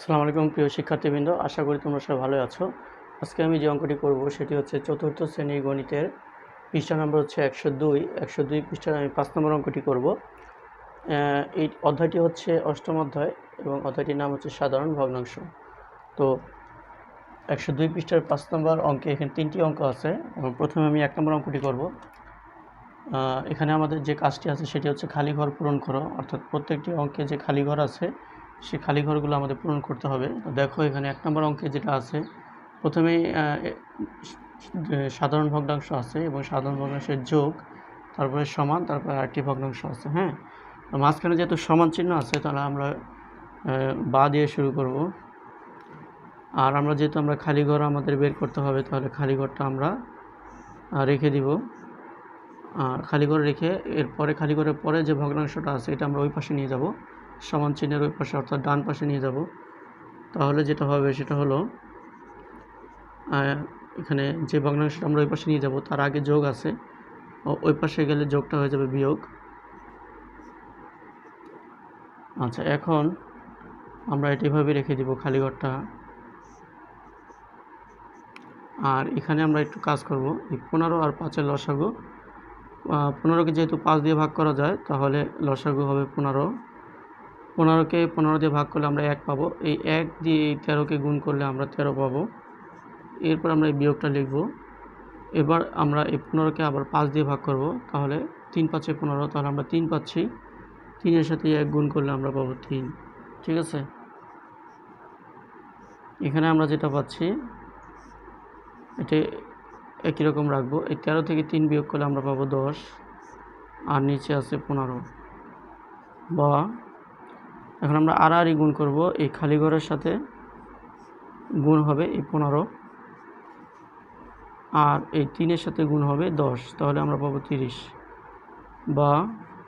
আসসালামু আলাইকুম, প্রিয় শিক্ষার্থীবৃন্দ। আশা করি তোমরা সবাই ভালো আছো। আজকে আমি যে অঙ্কটি করব সেটি হচ্ছে চতুর্থ শ্রেণির গণিতের পৃষ্ঠা নম্বর হচ্ছে একশো দুই। একশো দুই পৃষ্ঠার আমি পাঁচ নম্বর অঙ্কটি করব। এই অধ্যায়টি হচ্ছে অষ্টম অধ্যায় এবং অধ্যায়টির নাম হচ্ছে সাধারণ ভগ্নাংশ। তো একশো দুই পৃষ্ঠার পাঁচ নম্বর অঙ্কে এখানে তিনটি অঙ্ক আছে এবং প্রথমে আমি এক নম্বর অঙ্কটি করব। এখানে আমাদের যে কাজটি আছে সেটি হচ্ছে খালি ঘর পূরণ করো। অর্থাৎ প্রত্যেকটি অঙ্কে যে খালি ঘর আছে সেই খালি ঘরগুলো আমাদের পূরণ করতে হবে। দেখো এখানে এক নম্বর অঙ্কে যেটা আছে এ- সাধারণ ভগ্নাংশ আছে এবং সাধারণ ভগ্নাংশের যোগ, তারপরে সমান, তারপরে আরেকটি ভগ্নাংশ আছে হ্যাঁ? মাঝখানে যেহেতু সমান চিহ্ন আছে, তাহলে আমরা বা দিয়ে শুরু করব। আর আমরা যেহেতু আমরা খালি ঘর আমাদের বের করতে হবে, তাহলে খালি ঘরটা আমরা রেখে দিব। আর খালি ঘর রেখে এরপরে, খালি ঘরের পরে যে ভগ্নাংশটা আছে, এটা আমরা ওই পাশে নিয়ে যাব। সমান চিহ্নের ওই পাশে, অর্থাৎ ডান পাশে নিয়ে যাব। তাহলে যেটা হবে সেটা হলো এখানে যে ভগ্নাংশটা আমরা ওই পাশে নিয়ে যাব, তার আগে যোগ আছে। ওই পাশে গেলে যোগটা হয়ে যাবে বিয়োগ। আচ্ছা এখন আমরা এটা এভাবে রেখে দিব খালি ঘরটা। আর এখানে আমরা একটু কাজ করব, এই পনেরো আর পাঁচের লসাগু। পনেরোকে যেহেতু পাঁচ দিয়ে ভাগ করা যায়, তাহলে লসাগু হবে পনেরো। পনেরোকে পনেরো দিয়ে ভাগ করলে আমরা এক পাবো। এই এক দিয়ে এই তেরোকে গুণ করলে আমরা তেরো পাবো। এরপর আমরা এই বিয়োগটা লিখব। এবার আমরা এই পনেরোকে আবার পাঁচ দিয়ে ভাগ করব। তাহলে তিন পাঁচে পনেরো, তাহলে আমরা তিন পাচ্ছি। তিনের সাথে এক গুণ করলে আমরা পাবো তিন। ঠিক আছে? এখানে আমরা যেটা পাচ্ছি, এটা একই রকম রাখব। এই তেরো থেকে তিন বিয়োগ করলে আমরা পাবো দশ। আর নিচে আছে পনেরো। বা এখন আমরা আড়াআড়ি গুণ করব। এই খালি ঘরের সাথে গুণ হবে এই পনেরো। আর এই তিনের সাথে গুণ হবে দশ। তাহলে আমরা পাবো তিরিশ। বা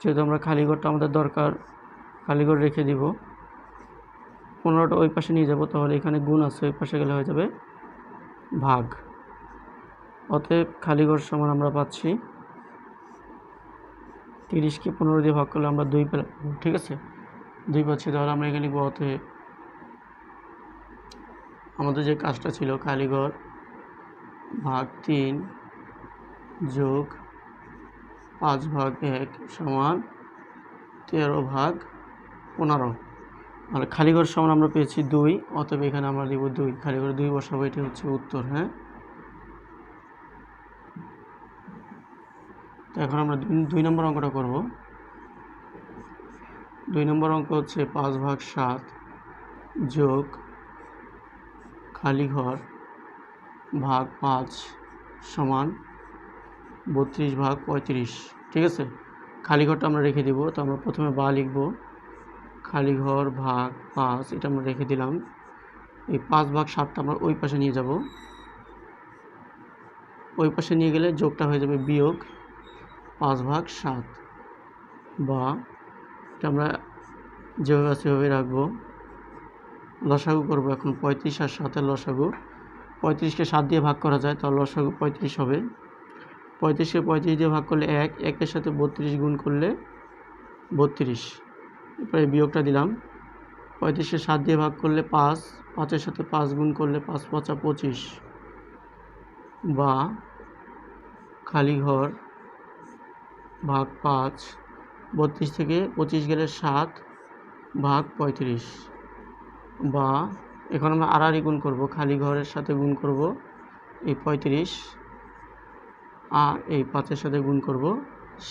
যেহেতু আমরা খালি ঘরটা আমাদের দরকার, খালি ঘর রেখে দিব। পনেরোটা ওই পাশে নিয়ে যাব, তাহলে এখানে গুণ আছে, ওই পাশে গেলে হয়ে যাবে ভাগ। অতএব খালি ঘর সমান আমরা পাচ্ছি। তিরিশকে পনেরো দিয়ে ভাগ করলে আমরা দুই পেলাম, ঠিক আছে? দুই পাচ্ছি তাহলে আমরা এখানে লিখব অতএব আমাদের যে কাজটা ছিল, কালীঘর, ভাগ তিন, যোগ পাঁচ ভাগ এক সমান তেরো ভাগ পনেরো। আর খালিঘর সমান আমরা পেয়েছি দুই, অতএব এখানে আমরা দিব দুই। খালিঘরে দুই বসাবো, এটি হচ্ছে উত্তর হ্যাঁ? তো এখন আমরা দুই নম্বর অঙ্কটা করব। দুই নম্বর অঙ্ক হচ্ছে পাঁচ ভাগ সাত যোগ খালি ঘর ভাগ পাঁচ সমান বত্রিশ ভাগ পঁয়ত্রিশ। ঠিক আছে? খালি ঘরটা আমরা রেখে দিব, তো আমরা প্রথমে বা লিখব। খালি ঘর ভাগ পাঁচ, এটা আমরা রেখে দিলাম। এই পাঁচ ভাগ সাতটা আমরা ওই পাশে নিয়ে যাব। ওই পাশে নিয়ে গেলে যোগটা হয়ে যাবে বিয়োগ পাঁচ ভাগ সাত বা এটা আমরা যেভাবে আছে সেভাবে রাখব। লসাগু করব এখন, পঁয়ত্রিশ আর সাতের লসাগু। পঁয়ত্রিশকে সাত দিয়ে ভাগ করা যায়, তাহলে লসাগু পঁয়ত্রিশ হবে। পঁয়ত্রিশকে পঁয়ত্রিশ দিয়ে ভাগ করলে এক, একের সাথে বত্রিশ গুণ করলে বত্রিশ। এরপরে বিয়োগটা দিলাম। পঁয়ত্রিশকে সাত দিয়ে ভাগ করলে পাঁচ, পাঁচের সাথে পাঁচ গুণ করলে পাঁচ, পাঁচা পঁচিশ। বা, খালি ঘর ভাগ পাঁচ বত্রিশ থেকে পঁচিশ গেলে সাত ভাগ পঁয়ত্রিশ। বা এখন আমরা আড়াআড়ি গুণ করব, খালি ঘরের সাথে গুণ করব এই পঁয়ত্রিশ, আর এই পাঁচের সাথে গুণ করব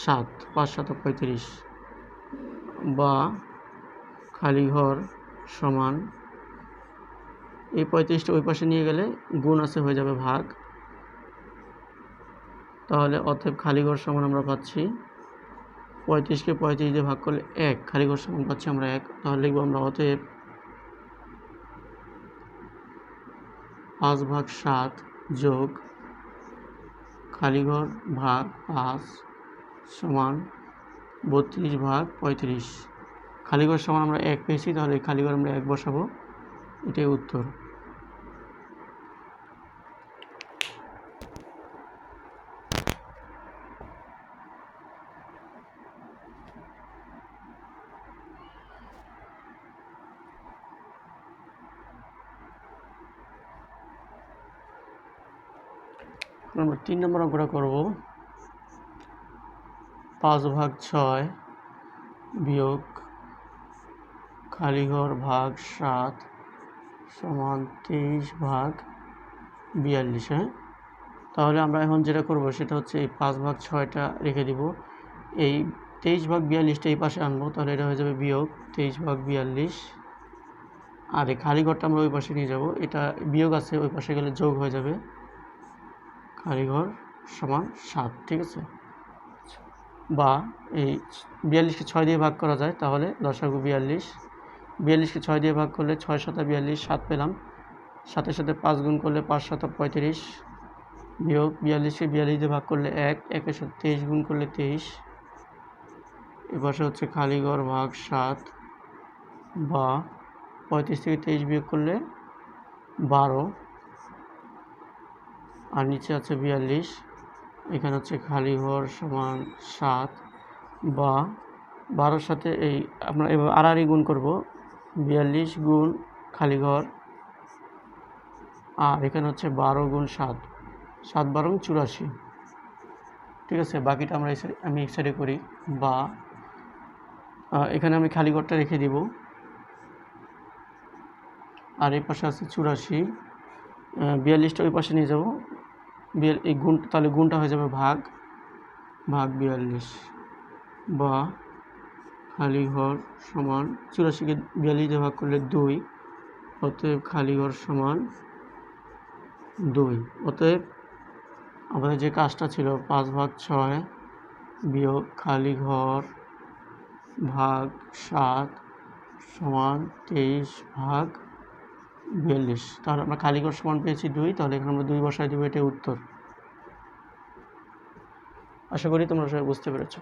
সাত, পাঁচ সাত পঁয়ত্রিশ। বা খালি ঘর সমান এই পঁয়ত্রিশটা ওই পাশে নিয়ে গেলে গুণ আছে হয়ে যাবে ভাগ। তাহলে অতএব খালি ঘর সমান আমরা পাচ্ছি পঁয়ত্রিশকে পঁয়ত্রিশ দিয়ে ভাগ করলে এক। খালি ঘর সমান পাচ্ছি আমরা এক? তাহলে লিখব আমরা অতএব পাঁচ ভাগ সাত যোগ খালিঘর ভাগ পাঁচ সমান বত্রিশ ভাগ পঁয়ত্রিশ। খালিঘর সমান আমরা এক পেয়েছি, তাহলে খালিঘর আমরা এক বসাবো। এটাই উত্তর। আমরা তিন নম্বর অঙ্কটা করব। পাঁচ ভাগ ছয় বিয়োগ খালিঘর ভাগ সাত সমান তেইশ ভাগ বিয়াল্লিশ হ্যাঁ? তাহলে আমরা এখন যেটা করব সেটা হচ্ছে এই পাঁচ ভাগ ছয়টা রেখে দিব। এই তেইশ ভাগ বিয়াল্লিশটা এই পাশে আনব, তাহলে এটা হয়ে যাবে বিয়োগ তেইশ ভাগ বিয়াল্লিশ। আর এই খালি ঘরটা আমরা ওই পাশে নিয়ে যাব, এটা বিয়োগ আছে, ওই পাশে গেলে যোগ হয়ে যাবে। ঘর সমান সাত, ঠিক আছে? বা এই বিয়াল্লিশকে ছয় দিয়ে ভাগ করা যায়, তাহলে দশাগু বিয়াল্লিশ। বিয়াল্লিশকে ছয় দিয়ে ভাগ করলে ছয় সাতা বিয়াল্লিশ, সাত পেলাম। সাথে সাথে পাঁচ গুণ করলে পাঁচ সাতা পঁয়ত্রিশ। বিয়োগ বিয়াল্লিশকে বিয়াল্লিশ দিয়ে ভাগ করলে এক, একের সাথে তেইশ গুণ করলে তেইশ। এপাশে হচ্ছে খালিগড় ভাগ সাত বা পঁয়ত্রিশ থেকে তেইশ বিয়োগ করলে বারো। আর নিচে আছে বিয়াল্লিশ। এখানে হচ্ছে খালি ঘর সমান সাত বা বারোর সাথে এই আমরা এবার আড়াআড়ি গুণ করব। বিয়াল্লিশ গুণ খালি ঘর। আর এখানে হচ্ছে বারো গুণ সাত। সাত বারো চুরাশি। ঠিক আছে, বাকিটা আমরা আমি এক সাইডে করি। বা এখানে আমি খালি ঘরটা রেখে দিব। আর এই পাশে আছে চুরাশি। বিয়াল্লিশটা ওই পাশে নিয়ে যাব। বিয়াল, এই গুণ তাহলে গুণটা হয়ে যাবে ভাগ ভাগ বিয়াল্লিশ। বা খালি ঘর সমান চুরাশিকে বিয়াল্লিশ দিয়ে ভাগ করলে দুই, অতএব খালি ঘর সমান দুই। অতএব আমাদের যে কাজটা ছিল, পাঁচ ভাগ ছয় বিয়োগ খালি ঘর ভাগ সাত সমান তেইশ ভাগ বিয়াল্লিশ। তাহলে আমরা কালীঘর সমান পেয়েছি দুই, তাহলে এখানে আমরা দুই বসায় দেবো, এটাই উত্তর। আশা করি তোমরা সবাই বুঝতে পেরেছ।